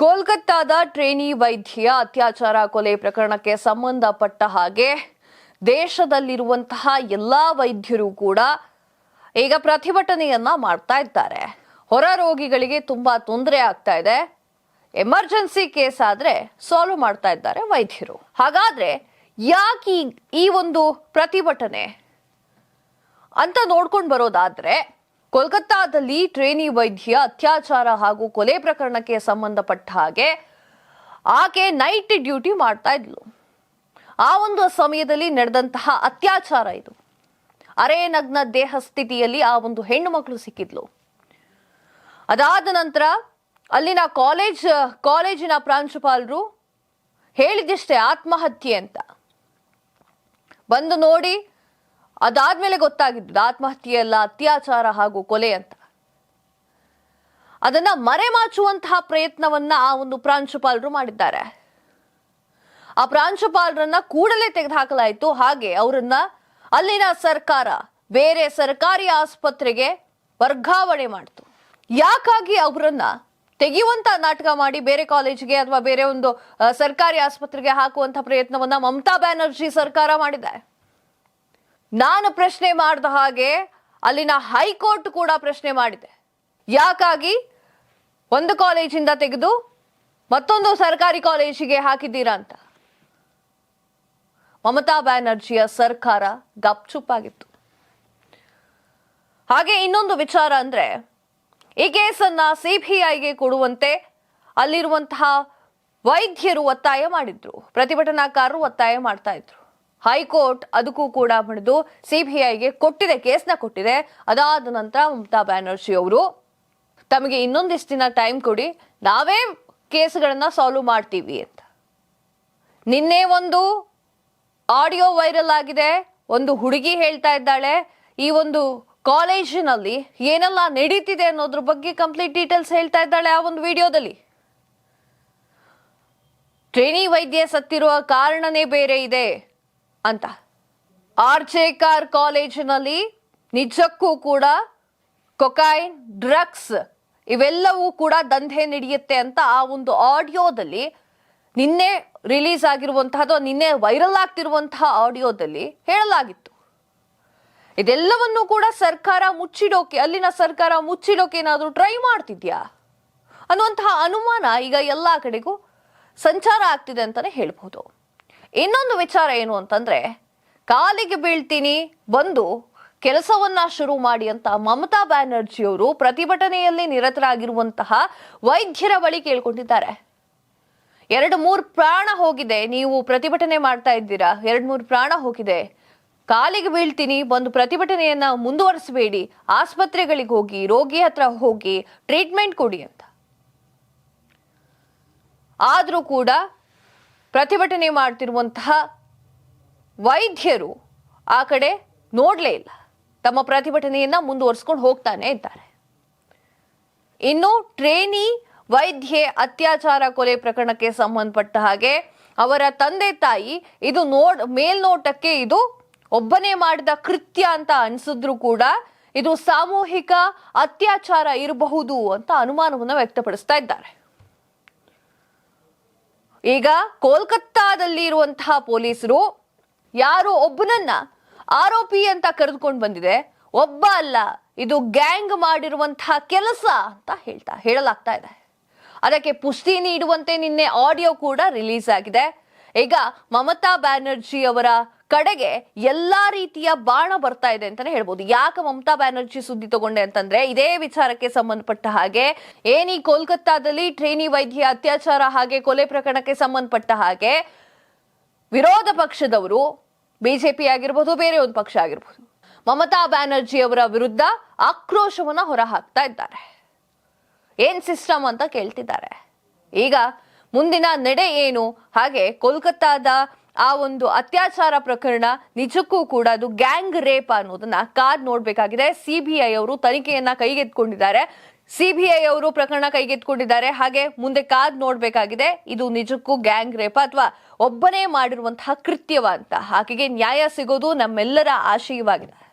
ಕೋಲ್ಕತ್ತಾದ trainee ವೈದ್ಯ ಅತ್ಯಾಚಾರ ಕೊಲೆ ಪ್ರಕರಣಕ್ಕೆ ಸಂಬಂಧಪಟ್ಟ ಹಾಗೆ ದೇಶದಲ್ಲಿರುವಂತಹ ಎಲ್ಲ ವೈದ್ಯರು ಕೂಡ ಈಗ ಪ್ರತಿಭಟನೆಯನ್ನ ಮಾಡ್ತಾ ಇದ್ದಾರೆ. ಹೊರ ರೋಗಿಗಳಿಗೆ ತುಂಬಾ ತೊಂದರೆ ಆಗ್ತಾ ಇದೆ. ಎಮರ್ಜೆನ್ಸಿ ಕೇಸ್ ಆದ್ರೆ ಸಾಲ್ವ್ ಮಾಡ್ತಾ ಇದ್ದಾರೆ ವೈದ್ಯರು. ಹಾಗಾದ್ರೆ ಯಾಕೆ ಈ- ಒಂದು ಪ್ರತಿಭಟನೆ ಅಂತ ನೋಡ್ಕೊಂಡು ಬರೋದಾದ್ರೆ ಕೋಲ್ಕತ್ತಾದಲ್ಲಿ ಟ್ರೇನಿ ವೈದ್ಯ ಅತ್ಯಾಚಾರ ಹಾಗೂ ಕೊಲೆ ಪ್ರಕರಣಕ್ಕೆ ಸಂಬಂಧಪಟ್ಟ ಹಾಗೆ ಆಕೆ ನೈಟ್ ಡ್ಯೂಟಿ ಮಾಡ್ತಾ ಇದ್ಲು. ಆ ಒಂದು ಸಮಯದಲ್ಲಿ ನಡೆದಂತಹ ಅತ್ಯಾಚಾರ ಇದು. ಅರೆ ನಗ್ನ ದೇಹ ಸ್ಥಿತಿಯಲ್ಲಿ ಆ ಒಂದು ಹೆಣ್ಣು ಮಕ್ಕಳು ಸಿಕ್ಕಿದ್ಲು. ಅದಾದ ನಂತರ ಅಲ್ಲಿನ ಕಾಲೇಜ್, ಕಾಲೇಜಿನ ಪ್ರಾಂಶುಪಾಲರು ಹೇಳಿದಿಷ್ಟೇ ಆತ್ಮಹತ್ಯೆ ಅಂತ. ಬಂದು ನೋಡಿ ಅದಾದ್ಮೇಲೆ ಗೊತ್ತಾಗಿದ್ದು, ಆತ್ಮಹತ್ಯೆ ಅಲ್ಲ, ಅತ್ಯಾಚಾರ ಹಾಗೂ ಕೊಲೆ ಅಂತ. ಅದನ್ನ ಮರೆಮಾಚುವಂತಹ ಪ್ರಯತ್ನವನ್ನ ಆ ಒಂದು ಪ್ರಾಂಶುಪಾಲರು ಮಾಡಿದ್ದಾರೆ. ಆ ಪ್ರಾಂಶುಪಾಲರನ್ನ ಕೂಡಲೇ ತೆಗೆದುಹಾಕಲಾಯಿತು. ಹಾಗೆ ಅವರನ್ನ ಅಲ್ಲಿನ ಸರ್ಕಾರ, ಬೇರೆ ಸರ್ಕಾರಿ ಆಸ್ಪತ್ರೆಗೆ ವರ್ಗಾವಣೆ ಮಾಡಿತು. ಯಾಕಾಗಿ ಅವರನ್ನ ತೆಗೆಯುವಂತ ನಾಟಕ ಮಾಡಿ ಬೇರೆ ಕಾಲೇಜಿಗೆ ಅಥವಾ ಬೇರೆ ಒಂದು ಸರ್ಕಾರಿ ಆಸ್ಪತ್ರೆಗೆ ಹಾಕುವಂತ ಪ್ರಯತ್ನವನ್ನ ಮಮತಾ ಬ್ಯಾನರ್ಜಿ ಸರ್ಕಾರ ಮಾಡಿದೆ. ನಾನು ಪ್ರಶ್ನೆ ಮಾಡಿದ ಹಾಗೆ ಅಲ್ಲಿನ ಹೈಕೋರ್ಟ್ ಕೂಡ ಪ್ರಶ್ನೆ ಮಾಡಿದೆ. ಯಾಕಾಗಿ? ಒಂದು ಕಾಲೇಜಿಂದ ತೆಗೆದು ಮತ್ತೊಂದು ಸರ್ಕಾರಿ ಕಾಲೇಜಿಗೆ ಹಾಕಿದ್ದೀರಾ ಅಂತ. ಮಮತಾ ಬ್ಯಾನರ್ಜಿಯ ಸರ್ಕಾರ ಗಪ್ಚುಪ್ಪಾಗಿತ್ತು. ಹಾಗೆ ಇನ್ನೊಂದು ವಿಚಾರ ಅಂದ್ರೆ, ಈ ಕೇಸನ್ನ ಸಿಬಿಐಗೆ ಕೊಡುವಂತೆ ಅಲ್ಲಿರುವಂತಹ ವೈದ್ಯರು ಒತ್ತಾಯ ಮಾಡಿದ್ರು, ಪ್ರತಿಭಟನಾಕಾರರು ಒತ್ತಾಯ ಮಾಡ್ತಾ ಇದ್ರು. ಹೈಕೋರ್ಟ್ ಅದಕ್ಕೂ ಕೂಡ ಬಂದು ಸಿಬಿಐಗೆ ಕೊಟ್ಟಿದೆ, ಕೇಸ್ನ ಕೊಟ್ಟಿದೆ. ಅದಾದ ನಂತರ ಮಮತಾ ಬ್ಯಾನರ್ಜಿ ಅವರು, ತಮಗೆ ಇನ್ನೊಂದಿಷ್ಟು ದಿನ ಟೈಮ್ ಕೊಡಿ, ನಾವೇ ಕೇಸ್ಗಳನ್ನ ಸಾಲ್ವ್ ಮಾಡ್ತೀವಿ ಅಂತ. ನಿನ್ನೆ ಒಂದು ಆಡಿಯೋ ವೈರಲ್ ಆಗಿದೆ, ಒಂದು ಹುಡುಗಿ ಹೇಳ್ತಾ ಇದ್ದಾಳೆ, ಈ ಒಂದು ಕಾಲೇಜಿನಲ್ಲಿ ಏನೆಲ್ಲ ನಡೀತಿದೆ ಅನ್ನೋದ್ರ ಬಗ್ಗೆ ಕಂಪ್ಲೀಟ್ ಡೀಟೇಲ್ಸ್ ಹೇಳ್ತಾ ಇದ್ದಾಳೆ ಆ ಒಂದು ವಿಡಿಯೋದಲ್ಲಿ. ಟ್ರೇನಿ ವೈದ್ಯ ಸತ್ತಿರುವ ಕಾರಣನೇ ಬೇರೆ ಇದೆ. ಅಂತ. ಆರ್ ಜೆ ಕಾರ್ ಕಾಲೇಜಿನಲ್ಲಿ ನಿಜಕ್ಕೂ ಕೂಡ ಕೊಕೈನ್, ಡ್ರಗ್ಸ್ ಇವೆಲ್ಲವೂ ಕೂಡ ದಂಧೆ ನಡೆಯುತ್ತೆ ಅಂತ ಆ ಒಂದು ಆಡಿಯೋದಲ್ಲಿ ನಿನ್ನೆ ರಿಲೀಸ್ ಆಗಿರುವಂತಹದ್ದು, ನಿನ್ನೆ ವೈರಲ್ ಆಗ್ತಿರುವಂತಹ ಆಡಿಯೋದಲ್ಲಿ ಹೇಳಲಾಗಿತ್ತು. ಇದೆಲ್ಲವನ್ನೂ ಕೂಡ ಸರ್ಕಾರ ಮುಚ್ಚಿಡೋಕೆ, ಅಲ್ಲಿನ ಸರ್ಕಾರ ಮುಚ್ಚಿಡೋಕೆ ಏನಾದರೂ ಟ್ರೈ ಮಾಡ್ತಿದ್ಯಾ? ಅನ್ನುವಂತಹ ಅನುಮಾನ ಈಗ ಎಲ್ಲ ಕಡೆಗೂ ಸಂಚಾರ ಆಗ್ತಿದೆ ಅಂತಾನೆ ಹೇಳ್ಬೋದು. ಇನ್ನೊಂದು ವಿಚಾರ ಏನು ಅಂತಂದ್ರೆ, ಕಾಲಿಗೆ ಬೀಳ್ತೀನಿ, ಬಂದು ಕೆಲಸವನ್ನ ಶುರು ಮಾಡಿ ಅಂತ ಮಮತಾ ಬ್ಯಾನರ್ಜಿಯವರು ಪ್ರತಿಭಟನೆಯಲ್ಲಿ ನಿರತರಾಗಿರುವಂತಹ ವೈದ್ಯರ ಬಳಿ ಕೇಳ್ಕೊಂಡಿದ್ದಾರೆ. ಎರಡು ಮೂರು ಪ್ರಾಣ ಹೋಗಿದೆ, ನೀವು ಪ್ರತಿಭಟನೆ ಮಾಡ್ತಾ ಇದ್ದೀರಾ? ಎರಡು ಮೂರು ಪ್ರಾಣ ಹೋಗಿದೆ. ಕಾಲಿಗೆ ಬೀಳ್ತೀನಿ, ಬಂದು ಪ್ರತಿಭಟನೆಯನ್ನ ಮುಂದುವರಿಸಬೇಡಿ, ಆಸ್ಪತ್ರೆಗಳಿಗೆ ಹೋಗಿ, ರೋಗಿ ಹತ್ರ ಹೋಗಿ ಟ್ರೀಟ್ಮೆಂಟ್ ಕೊಡಿ ಅಂತ. ಆದರೂ ಕೂಡ ಪ್ರತಿಭಟನೆ ಮಾಡ್ತಿರುವಂತಹ ವೈದ್ಯರು ಆ ಕಡೆ ನೋಡಲೇ ಇಲ್ಲ. ತಮ್ಮ ಪ್ರತಿಭಟನೆಯನ್ನ ಮುಂದುವರ್ಸ್ಕೊಂಡು ಹೋಗ್ತಾನೆ ಇದ್ದಾರೆ. ಇನ್ನು ಟ್ರೇನಿ ವೈದ್ಯೆ ಅತ್ಯಾಚಾರ ಕೊಲೆ ಪ್ರಕರಣಕ್ಕೆ ಸಂಬಂಧಪಟ್ಟ ಹಾಗೆ ಅವರ ತಂದೆ ತಾಯಿ ಇದು ನೋಡ್, ಮೇಲ್ನೋಟಕ್ಕೆ ಇದು ಒಬ್ಬನೇ ಮಾಡಿದ ಕೃತ್ಯ ಅಂತ ಅನ್ಸಿದ್ರು ಕೂಡ ಇದು ಸಾಮೂಹಿಕ ಅತ್ಯಾಚಾರ ಇರಬಹುದು ಅಂತ ಅನುಮಾನವನ್ನು ವ್ಯಕ್ತಪಡಿಸ್ತಾ ಇದ್ದಾರೆ. ಈಗ ಕೋಲ್ಕತ್ತಾದಲ್ಲಿ ಇರುವಂತಹ ಪೊಲೀಸರು ಯಾರು ಒಬ್ಬನನ್ನ ಆರೋಪಿ ಅಂತ ಕರೆದುಕೊಂಡು ಬಂದಿದೆ. ಒಬ್ಬ ಅಲ್ಲ, ಇದು ಗ್ಯಾಂಗ್ ಮಾಡಿರುವಂತಹ ಕೆಲಸ ಅಂತ ಹೇಳ್ತಾ, ಹೇಳಲಾಗ್ತಾ ಇದೆ. ಅದಕ್ಕೆ ಪುಷ್ಟಿ ನೀಡುವಂತೆ ನಿನ್ನೆ ಆಡಿಯೋ ಕೂಡ ರಿಲೀಸ್ ಆಗಿದೆ. ಈಗ ಮಮತಾ ಬ್ಯಾನರ್ಜಿ ಅವರ ಕಡೆಗೆ ಎಲ್ಲಾ ರೀತಿಯ ಬಾಣ ಬರ್ತಾ ಇದೆ ಅಂತಾನೆ ಹೇಳ್ಬೋದು. ಯಾಕೆ ಮಮತಾ ಬ್ಯಾನರ್ಜಿ ಸುದ್ದಿ ತಗೊಂಡೆ ಅಂತಂದ್ರೆ, ಇದೇ ವಿಚಾರಕ್ಕೆ ಸಂಬಂಧಪಟ್ಟ ಹಾಗೆ, ಏನಿ ಕೋಲ್ಕತ್ತಾದಲ್ಲಿ ಟ್ರೇನಿ ವೈದ್ಯ ಅತ್ಯಾಚಾರ ಹಾಗೆ ಕೊಲೆ ಪ್ರಕರಣಕ್ಕೆ ಸಂಬಂಧಪಟ್ಟ ಹಾಗೆ, ವಿರೋಧ ಪಕ್ಷದವರು ಬಿಜೆಪಿ ಆಗಿರ್ಬೋದು, ಬೇರೆ ಒಂದು ಪಕ್ಷ ಆಗಿರ್ಬೋದು, ಮಮತಾ ಬ್ಯಾನರ್ಜಿ ಅವರ ವಿರುದ್ಧ ಆಕ್ರೋಶವನ್ನ ಹೊರಹಾಕ್ತಾ ಇದ್ದಾರೆ. ಏನ್ ಸಿಸ್ಟಮ್ ಅಂತ ಕೇಳ್ತಿದ್ದಾರೆ. ಈಗ ಮುಂದಿನ ನಡೆ ಏನು, ಹಾಗೆ ಕೋಲ್ಕತ್ತಾದ ಆ ಒಂದು ಅತ್ಯಾಚಾರ ಪ್ರಕರಣ ನಿಜಕ್ಕೂ ಕೂಡ ಅದು ಗ್ಯಾಂಗ್ ರೇಪ್ ಅನ್ನೋದನ್ನ ಕಾದ್ ನೋಡ್ಬೇಕಾಗಿದೆ. ಸಿಬಿಐ ಅವರು ತನಿಖೆಯನ್ನ ಕೈಗೆತ್ಕೊಂಡಿದ್ದಾರೆ ಸಿಬಿಐ ಅವರು ಪ್ರಕರಣ ಕೈಗೆತ್ಕೊಂಡಿದ್ದಾರೆ ಹಾಗೆ ಮುಂದೆ ಕಾದ್ ನೋಡ್ಬೇಕಾಗಿದೆ. ಇದು ನಿಜಕ್ಕೂ ಗ್ಯಾಂಗ್ ರೇಪ್ ಅಥವಾ ಒಬ್ಬನೇ ಮಾಡಿರುವಂತಹ ಕೃತ್ಯವ ಅಂತ ಆಕೆಗೆ ನ್ಯಾಯ ಸಿಗೋದು ನಮ್ಮೆಲ್ಲರ ಆಶಯವಾಗಿದೆ.